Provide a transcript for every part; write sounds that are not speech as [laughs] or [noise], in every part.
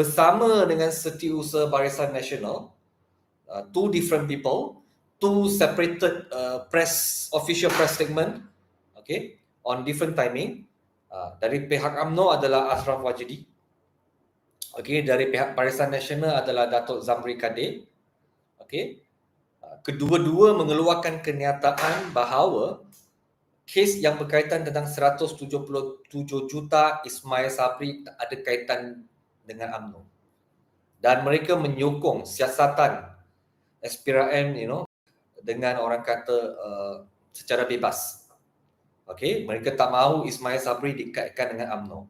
bersama dengan Setiausaha Barisan Nasional uh, two different people two separated uh, press official press statement okay on different timing. Uh, dari pihak AMNO adalah Ashraf Wajidi. Okay dari pihak Barisan Nasional adalah Datuk Zamri Kadir. Okay uh, kedua-dua mengeluarkan kenyataan bahawa kes yang berkaitan tentang 177 juta Ismail Sabri ada kaitan dengan AMNO. Dan mereka menyokong siasatan SPRM you know dengan orang kata uh, secara bebas. Okey, mereka tak mahu Ismail Sabri dikaitkan dengan AMNO.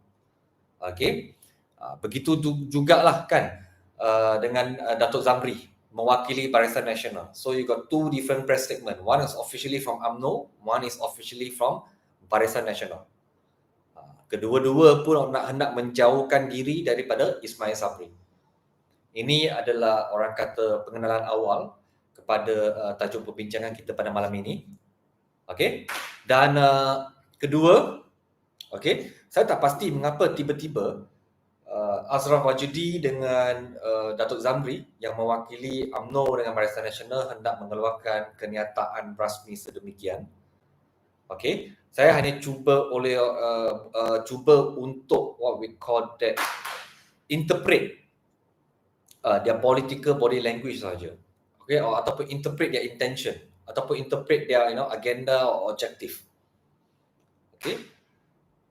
Okey. Uh, begitu jugalah kan uh, dengan uh, Datuk Zamri mewakili Barisan Nasional. So you got two different press statement. One is officially from AMNO, one is officially from Barisan Nasional. Kedua-dua pun nak hendak menjauhkan diri daripada Ismail Sabri. Ini adalah orang kata pengenalan awal kepada uh, tajuk perbincangan kita pada malam ini. Okey. Dan uh, kedua, okey, saya tak pasti mengapa tiba-tiba uh, Azraf Wajudi dengan uh, Datuk Zamri yang mewakili AMNO dengan Barisan Nasional hendak mengeluarkan kenyataan rasmi sedemikian. Okey, saya hanya cuba oleh uh, uh, cuba untuk what we call that interpret uh, their political body language saja. Okey, ataupun interpret their intention ataupun interpret their you know agenda or objective. Okey.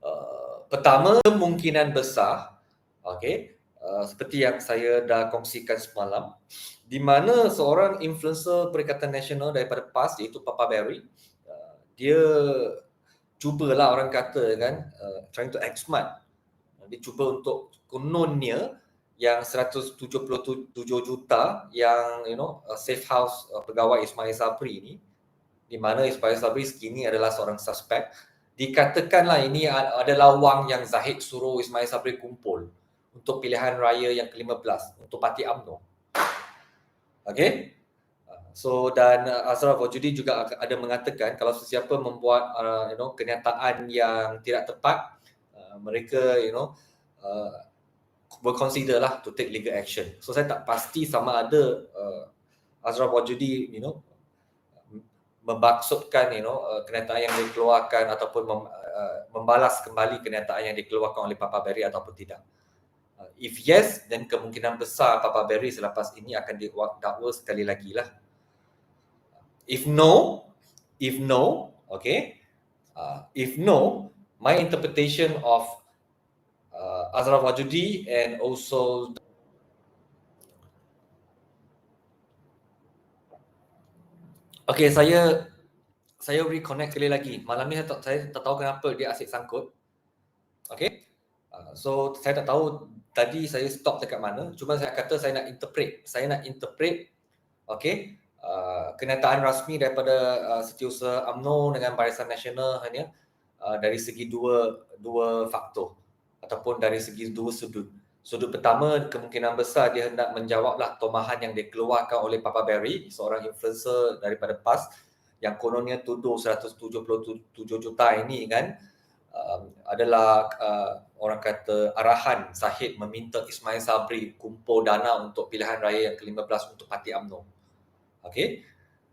Uh, pertama kemungkinan besar Okay, uh, seperti yang saya dah kongsikan semalam, di mana seorang influencer Perikatan Nasional daripada PAS iaitu Papa Barry, uh, dia cubalah orang kata kan, uh, trying to act smart. Dia cuba untuk kononnya yang 177 juta yang you know uh, safe house uh, pegawai Ismail Sabri ini di mana Ismail Sabri sekini adalah seorang suspek dikatakanlah ini adalah wang yang Zahid suruh Ismail Sabri kumpul untuk pilihan raya yang ke-15 untuk parti AMNO. Okay? So dan uh, Azraf Wajudi juga ada mengatakan kalau sesiapa membuat uh, you know kenyataan yang tidak tepat uh, mereka you know uh, berconsider lah to take legal action. So saya tak pasti sama ada uh, Azraf Wajudi you know membaksudkan you know uh, kenyataan yang dikeluarkan ataupun mem, uh, membalas kembali kenyataan yang dikeluarkan oleh Papa Berry ataupun tidak. Uh, if yes, then kemungkinan besar Papa Barry selepas ini akan didakwa sekali lagi lah. If no, if no, okay, uh, if no, my interpretation of uh, Azraf Wajudi and also Okay, saya saya reconnect sekali lagi. Malam ni saya tak, saya tak tahu kenapa dia asyik sangkut. Okay. Uh, so saya tak tahu tadi saya stop dekat mana cuma saya kata saya nak interpret saya nak interpret okey uh, kenyataan rasmi daripada uh, Setiausaha UMNO dengan Barisan Nasional hanya uh, dari segi dua dua faktor ataupun dari segi dua sudut sudut pertama kemungkinan besar dia hendak menjawablah tomahan yang dikeluarkan oleh Papa Barry seorang influencer daripada PAS yang kononnya tuduh 177 juta ini kan um, adalah uh, orang kata arahan Zahid meminta Ismail Sabri kumpul dana untuk pilihan raya yang ke-15 untuk parti UMNO. Okey.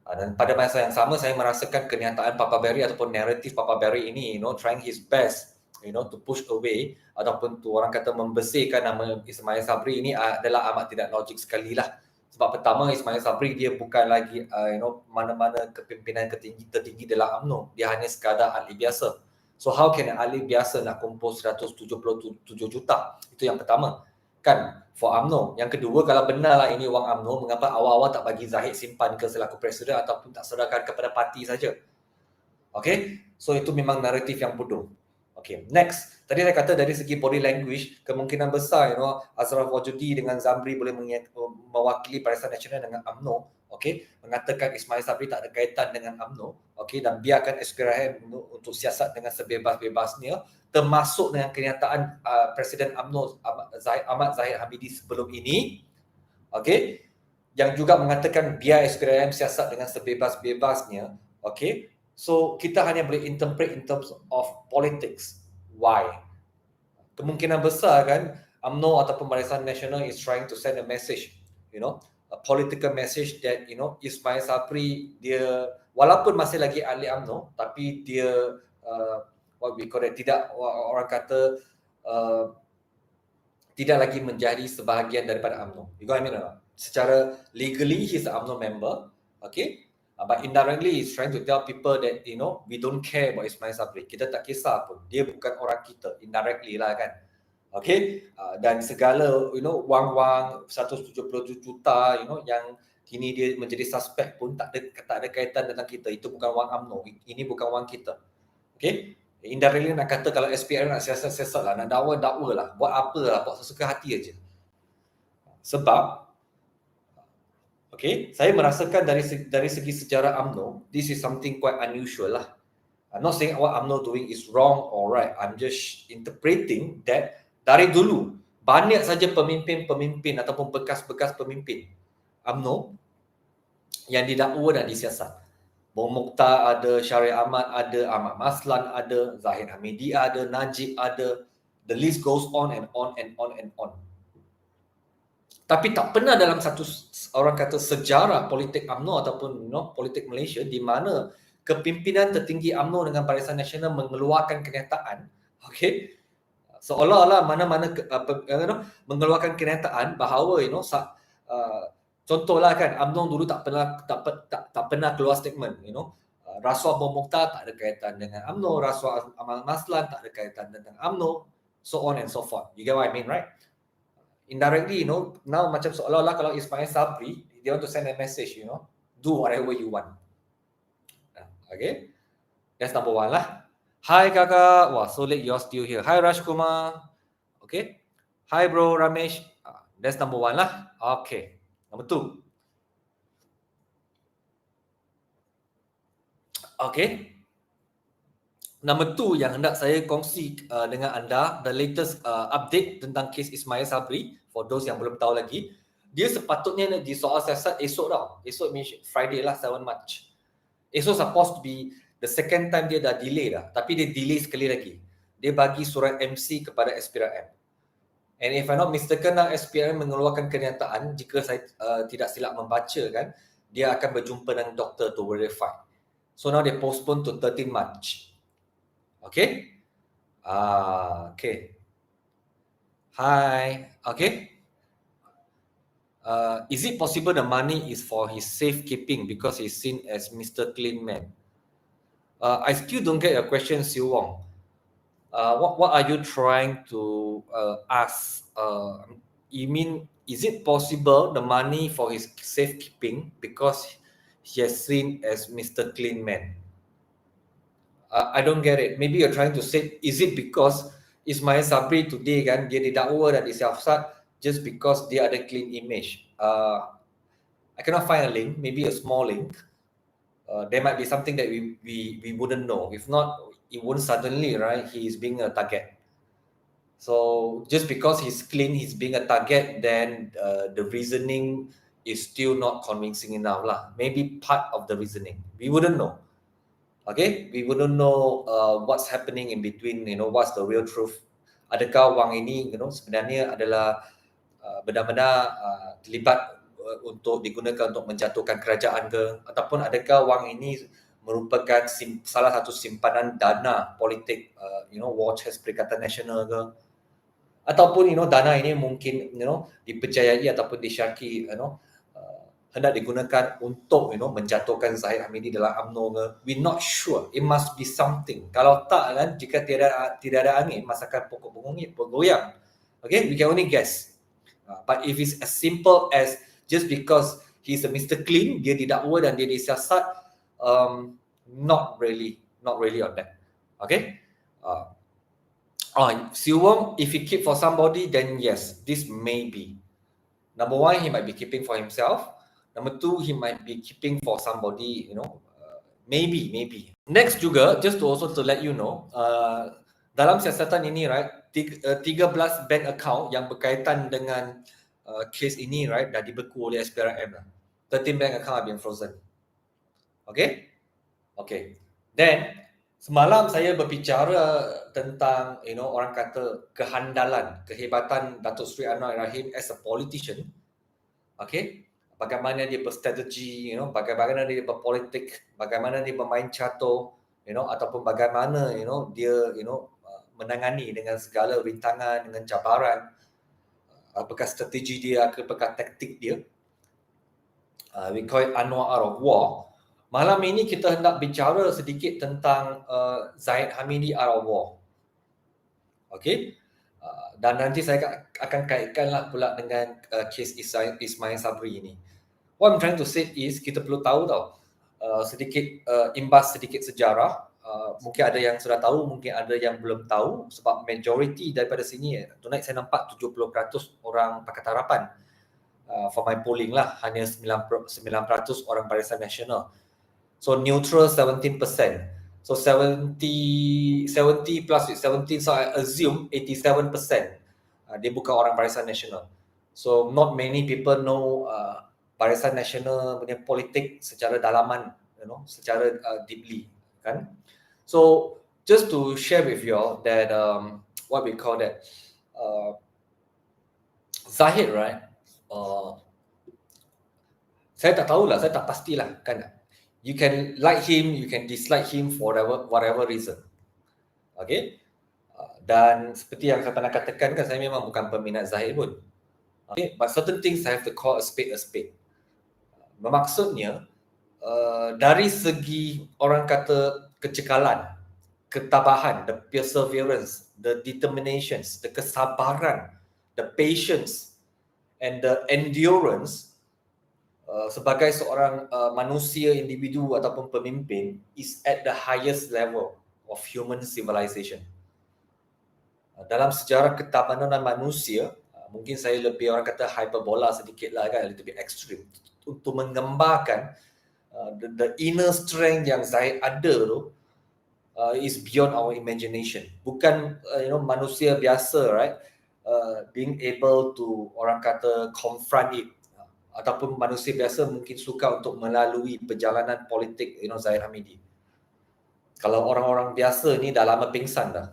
Uh, dan pada masa yang sama saya merasakan kenyataan Papa Berry ataupun naratif Papa Berry ini you know trying his best you know to push away ataupun tu orang kata membesarkan nama Ismail Sabri ini adalah amat tidak logik sekali lah. Sebab pertama Ismail Sabri dia bukan lagi uh, you know mana-mana kepimpinan tertinggi tertinggi dalam UMNO. Dia hanya sekadar ahli biasa. So how can ahli biasa nak kumpul 177 juta? Itu yang pertama. Kan for UMNO. Yang kedua kalau benarlah ini wang UMNO, mengapa awal-awal tak bagi Zahid simpan ke selaku presiden ataupun tak serahkan kepada parti saja? Okay, so itu memang naratif yang bodoh. Okay, next. Tadi saya kata dari segi body language, kemungkinan besar you know, Azraf Wajudi dengan Zamri boleh mewakili Barisan Nasional dengan UMNO okey? Mengatakan Ismail Sabri tak ada kaitan dengan AMNO okey? Dan biarkan SPRM untuk siasat dengan sebebas-bebasnya termasuk dengan kenyataan uh, Presiden AMNO Ahmad Zahid Hamidi sebelum ini okey? Yang juga mengatakan biar SPRM siasat dengan sebebas-bebasnya okey? So kita hanya boleh interpret in terms of politics. Why? Kemungkinan besar kan UMNO ataupun Barisan Nasional is trying to send a message, you know, political message that you know Ismail Sabri dia walaupun masih lagi ahli UMNO tapi dia uh, what we call it tidak orang kata uh, tidak lagi menjadi sebahagian daripada UMNO. You got I mean not? Secara legally he's an UMNO member, okay? Uh, but indirectly he's trying to tell people that you know we don't care about Ismail Sabri. Kita tak kisah pun. Dia bukan orang kita indirectly lah kan. Okay? Uh, dan segala you know wang-wang 177 juta you know yang kini dia menjadi suspek pun tak ada tak ada kaitan dengan kita. Itu bukan wang UMNO. Ini bukan wang kita. Okay? Indirectly nak kata kalau SPRM nak siasat-siasat lah, nak dakwa-dakwa lah, buat apa lah, buat sesuka hati aja. Sebab, okay, saya merasakan dari dari segi sejarah UMNO, this is something quite unusual lah. I'm not saying what UMNO doing is wrong or right. I'm just interpreting that dari dulu, banyak saja pemimpin-pemimpin ataupun bekas-bekas pemimpin UMNO yang didakwa dan disiasat. Bom Mokhtar ada, Syarif Ahmad ada, Ahmad Maslan ada, Zahid Hamidi ada, Najib ada. The list goes on and on and on and on. Tapi tak pernah dalam satu orang kata sejarah politik UMNO ataupun you know, politik Malaysia di mana kepimpinan tertinggi UMNO dengan Barisan Nasional mengeluarkan kenyataan, okay, seolah-olah mana-mana apa, you know, mengeluarkan kenyataan bahawa you know, uh, Contohlah kan UMNO dulu tak pernah tak, tak, tak pernah keluar statement you know. Uh, rasuah bom Mokhtar tak ada kaitan dengan UMNO rasuah Amal Maslan tak ada kaitan dengan UMNO so on and so forth. You get what I mean right? Indirectly you know now macam seolah-olah kalau Ismail Sabri dia want to send a message you know do whatever you want. Okay? That's number one lah Hi kakak, wah so late you're still here. Hi Raj Kumar, okay. Hi bro Ramesh, uh, that's number one lah. Okay. Nombor tu. Okay. Nombor tu yang hendak saya kongsi uh, dengan anda the latest uh, update tentang kes Ismail Sabri for those yang belum tahu lagi. Dia sepatutnya di soal siasat esok tau. Esok means Friday lah 7 March. Esok supposed to be the second time dia dah delay dah. Tapi dia delay sekali lagi. Dia bagi surat MC kepada Aspira M. And if I'm not mistaken, lah, SPRM mengeluarkan kenyataan jika saya uh, tidak silap membaca kan, dia akan berjumpa dengan doktor to verify. So now they postpone to 13 March. Okay? Ah, okay. Hi. Okay. Uh, is it possible the money is for his safekeeping because he's seen as Mr. Clean Man? Uh, I still don't get your question, Siu Wong uh, what what are you trying to uh, ask? Uh, you mean is it possible the money for his safekeeping because he has seen as Mr. Clean Man? Uh, I don't get it. Maybe you're trying to say, is it because Ismail Sabri today kan dia didakwa dan disiasat just because they are the clean image? Uh, I cannot find a link. Maybe a small link. Uh, there might be something that we we we wouldn't know. If not, it won't suddenly right he's being a target. So just because he's clean he's being a target then uh, the reasoning is still not convincing enough lah. Maybe part of the reasoning. We wouldn't know. Okay? We wouldn't know uh, what's happening in between you know what's the real truth. Adakah wang ini you know sebenarnya adalah uh, benar-benar uh, terlibat untuk digunakan untuk menjatuhkan kerajaan ke? Ataupun adakah wang ini merupakan sim, salah satu simpanan dana politik uh, you know war chest Perikatan Nasional ke? Ataupun you know dana ini mungkin you know dipercayai ataupun disyaki you know uh, hendak digunakan untuk you know menjatuhkan Zahid Hamidi dalam UMNO ke? We not sure. It must be something. Kalau tak kan jika tidak tidak ada angin masakan pokok bergoyang bergoyang okay we can only guess. Uh, but if it's as simple as just because he's a Mr. Clean dia didakwa dan dia disiasat um, not really, not really on that. Okay. Uh, oh, Siu Wong, if he keep for somebody, then yes, this may be. Number one, he might be keeping for himself. Number two, he might be keeping for somebody, you know, uh, maybe, maybe. Next juga, just to also to let you know, uh, dalam siasatan ini, right, 13 uh, bank account yang berkaitan dengan uh, case ini, right, dah dibeku oleh SPRM lah. 13 bank account have been frozen. Okay? Okay. Then Semalam saya berbicara tentang you know orang kata kehandalan, kehebatan Datuk Seri Anwar Ibrahim as a politician. Okay? Bagaimana dia berstrategi, you know, bagaimana dia berpolitik, bagaimana dia bermain catur, you know, ataupun bagaimana you know dia you know uh, menangani dengan segala rintangan dengan cabaran apakah strategi dia apakah taktik dia uh, we call it Anwar of war Malam ini kita hendak bicara sedikit tentang uh, Zaid Hamidi Arawah. Okay. Uh, dan nanti saya akan kaitkanlah pula dengan uh, kes Ismail Sabri ini. What I'm trying to say is kita perlu tahu tau uh, sedikit uh, imbas sedikit sejarah. Uh, mungkin ada yang sudah tahu, mungkin ada yang belum tahu sebab majority daripada sini eh, tonight saya nampak 70% orang Pakatan Harapan uh, for my polling lah hanya 9%, 9% orang Barisan Nasional. So neutral 17%. So 70 70 plus 17 so I assume 87% uh, dia bukan orang Barisan Nasional. So not many people know uh, Barisan Nasional punya politik secara dalaman, you know, secara uh, deeply, kan? So just to share with you all that um, what we call that uh, Zahid, right? Uh, saya tak tahulah, saya tak pastilah, kan? you can like him, you can dislike him for whatever whatever reason. Okay? Uh, dan seperti yang saya katakan kan saya memang bukan peminat Zahid pun. Okay? But certain things I have to call a spade a spade. Bermaksudnya uh, dari segi orang kata kecekalan, ketabahan, the perseverance, the determinations, the kesabaran, the patience and the endurance Uh, sebagai seorang uh, manusia individu ataupun pemimpin is at the highest level of human civilization. Uh, dalam sejarah ketabanan manusia, uh, mungkin saya lebih orang kata hyperbola sedikit lah kan, lebih extreme untuk menggambarkan uh, the, the inner strength yang saya ada tu uh, is beyond our imagination. Bukan uh, you know manusia biasa right uh, being able to orang kata confront it ataupun manusia biasa mungkin suka untuk melalui perjalanan politik you know Zahid Hamidi. Kalau orang-orang biasa ni dah lama pingsan dah.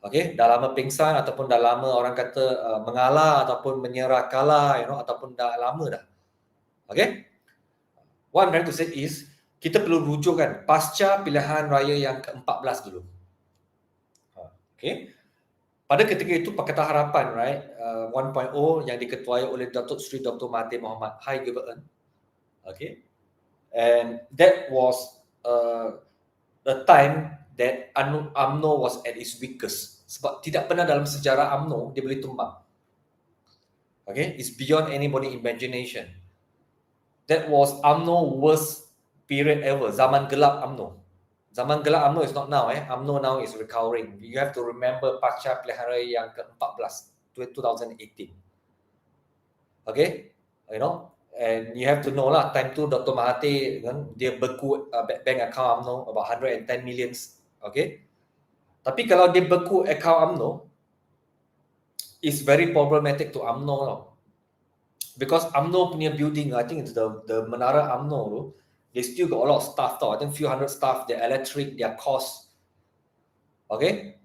Okay, dah lama pingsan ataupun dah lama orang kata uh, mengalah ataupun menyerah kalah you know ataupun dah lama dah. Okay. What I'm trying to say is kita perlu rujukkan pasca pilihan raya yang ke-14 dulu. Ha, okay. Pada ketika itu Pakatan Harapan right uh, 1.0 yang diketuai oleh Datuk Seri Dr. Mahathir Mohamad High Government okay. And that was uh, the time that UMNO was at its weakest. Sebab tidak pernah dalam sejarah UMNO dia boleh tumbang. Okay. It's beyond anybody imagination that was UMNO worst period ever zaman gelap UMNO Zaman gelap UMNO is not now eh. UMNO now is recovering. You have to remember pasca pilihan raya yang ke-14 2018. Okay? You know? And you have to know lah time tu Dr. Mahathir kan dia beku uh, bank account UMNO about 110 millions. Okay? Tapi kalau dia beku account UMNO is very problematic to UMNO tau. Because UMNO punya building, I think it's the the menara UMNO tu, they still got a lot of staff tau. I think few hundred staff, their electric, their cost. Okay?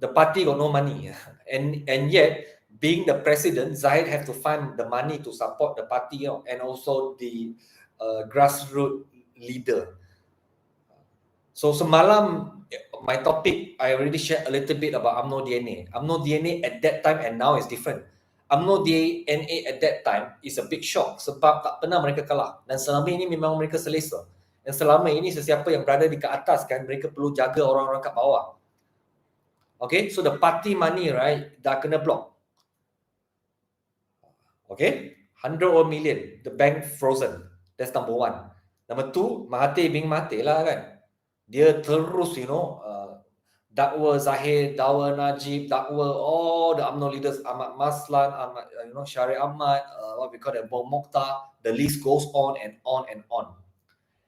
The party got no money. [laughs] And and yet, being the president, Zahid have to find the money to support the party you know, and also the uh, grassroots leader. So semalam, my topic, I already shared a little bit about UMNO DNA. UMNO DNA at that time and now is different. UMNO DNA at that time is a big shock sebab tak pernah mereka kalah. Dan selama ini memang mereka selesa. Dan selama ini sesiapa yang berada di ke atas kan mereka perlu jaga orang-orang kat bawah. Okay so the party money right dah kena block. Okay 100 or million the bank frozen. That's number one. Number two Mahathir bin Mahathir lah kan. Dia terus you know uh, dakwa Zahid, dakwa Najib, dakwa all the UMNO leaders, Ahmad Maslan, Ahmad, uh, you know, Syarif Ahmad, uh, what we call it, Bom Mokhtar, the list goes on and on and on.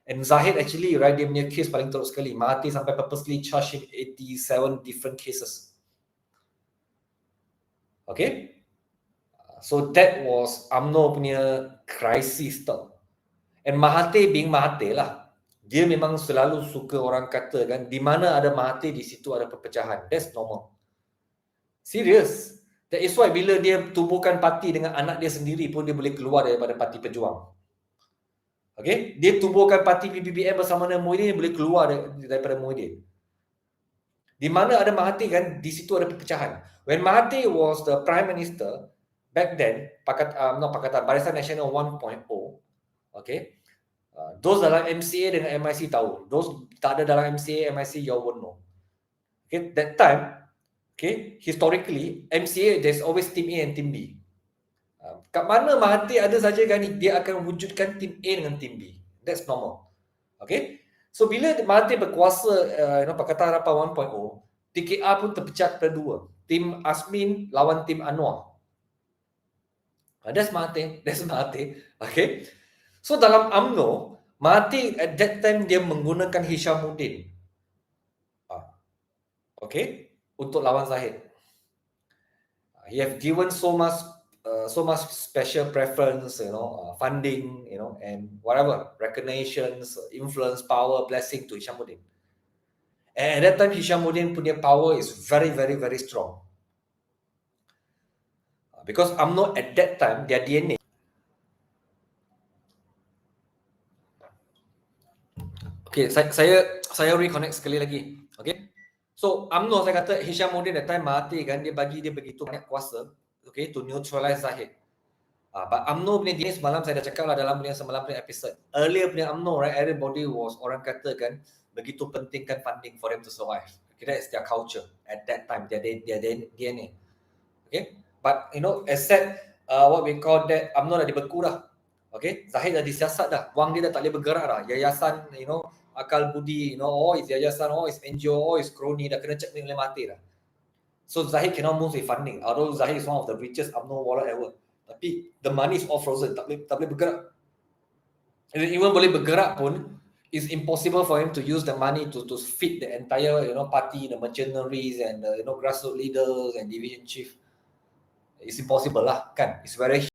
And Zahid actually, right, dia punya case paling teruk sekali. Mati sampai purposely charge him 87 different cases. Okay? So that was UMNO punya crisis tau. And Mahathir being Mahathir lah. Dia memang selalu suka orang kata kan di mana ada Mahathir di situ ada perpecahan. That's normal. Serius that is why bila dia tubuhkan parti dengan anak dia sendiri pun dia boleh keluar daripada parti pejuang. Okay? Dia tubuhkan parti PBBM bersama dengan Muhyiddin dia boleh keluar daripada Muhyiddin. Di mana ada Mahathir kan di situ ada perpecahan. When Mahathir was the prime minister back then pakat um, not pakatan Barisan Nasional 1.0 okay Uh, those dalam MCA dengan MIC tahu. Those tak ada dalam MCA, MIC, you won't know. Okay, that time, okay, historically, MCA, there's always team A and team B. Uh, kat mana Mahathir ada saja kan, dia akan wujudkan team A dengan team B. That's normal. Okay, so bila Mahathir berkuasa, uh, you know, Pakatan Harapan 1.0, TKR pun terpecah kepada dua. Tim Asmin lawan tim Anwar. Uh, that's Mahathir. [laughs] That's Mahathir. Okay. So dalam AMNO, Mahathir at that time dia menggunakan Hishamuddin. Ah. Okay, untuk lawan Zahid. Ah, he have given so much uh, so much special preference, you know, uh, funding, you know, and whatever, recognitions, influence, power, blessing to Hishamuddin. And at that time, Hishamuddin punya power is very, very, very strong. Ah, because UMNO at that time, their DNA Okay, saya saya saya reconnect sekali lagi. Okay. So, UMNO saya kata Hisham Mudin that time mati kan dia bagi dia begitu banyak kuasa okay to neutralize Zahid. Ah, uh, but UMNO punya dia semalam saya dah cakap lah dalam punya semalam punya episode. Earlier punya UMNO right everybody was orang kata kan begitu pentingkan funding for them to survive. Okay, that's their culture at that time dia dia dia DNA. Okay. But you know said uh, what we call that UMNO dah dibeku dah. Okay, Zahid dah disiasat dah. Wang dia dah tak boleh bergerak dah. Yayasan, you know, akal budi, you know, oh, is yayasan, oh, is NGO, oh, is crony, dah kena check ni oleh mati dah. So Zahid cannot move with funding. Although Zahid is one of the richest UMNO wallet ever. Tapi the money is all frozen. Tak boleh, tak boleh bergerak. And even boleh bergerak pun, it's impossible for him to use the money to to feed the entire, you know, party, the mercenaries and the, you know, grassroots leaders and division chief. It's impossible lah, kan? It's very